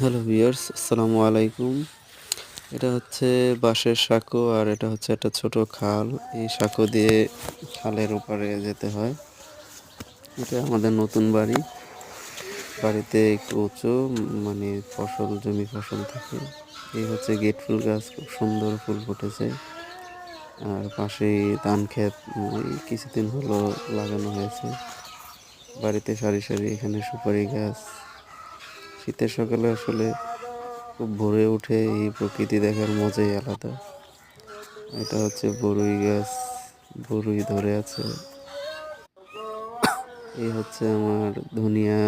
Hello viewers, আসসালামু আলাইকুম। এটা হচ্ছে বাঁশের সাঁকো আর এটা হচ্ছে একটা ছোট খাল। এই সাঁকো দিয়ে খালের ওপারে যেতে হয়। এটা আমাদের নতুন বাড়ি। বাড়িতে একটু উঁচু মানে ফসল, জমি ফসল থাকে। এই হচ্ছে গেট ফুল গাছ, খুব সুন্দর ফুল ফুটেছে। আর পাশেই ধান ক্ষেত কিছুদিন হলো লাগানো হয়েছে। বাড়িতে সারি সারি এখানে সুপারি গাছ। শীতের সকালে আসলে খুব ভোরে উঠে এই প্রকৃতি দেখার মজাই আলাদা। এটা হচ্ছে বরুই গাছ, বরুই ধরে আছে। এই হচ্ছে আমার ধনিয়া,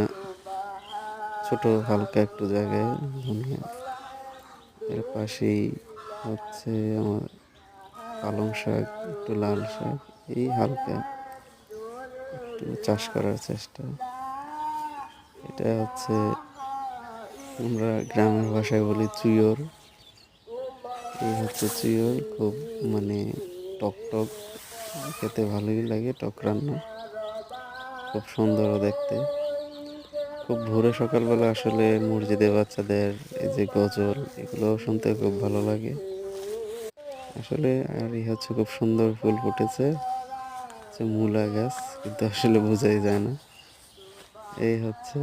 ছোট হালকা একটু জায়গায় ধনিয়া। এর পাশেই হচ্ছে আমার পালং শাক, একটু লাল শাক, এই হালকা একটু চাষ করার চেষ্টা। এটা হচ্ছে আমরা গ্রামের ভাষায় বলি চুইয়র। এই হচ্ছে চুইয়র, খুব মানে টক টক খেতে ভালোই লাগে টক রান্না। খুব সুন্দরও দেখতে। খুব ভোরে সকালবেলা আসলে মসজিদে বাচ্চাদের এই যে গজল এগুলো শুনতে খুব ভালো লাগে। আসলে আর এই হচ্ছে খুব সুন্দর ফুল ফুটেছে, হচ্ছে মূলা গাছ, কিন্তু আসলে বোঝাই যায় না। এই হচ্ছে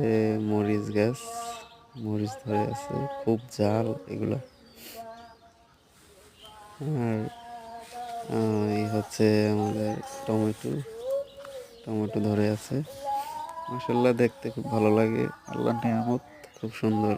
মরিচ গাছ। মরিচ ধরে আছে, খুব জাল এগুলো। আর এই হচ্ছে আমাদের টমেটো। টমেটো ধরে আছে। মাসাল্লাহ দেখতে খুব ভালো লাগে। আল্লাহ নিয়ামত, খুব সুন্দর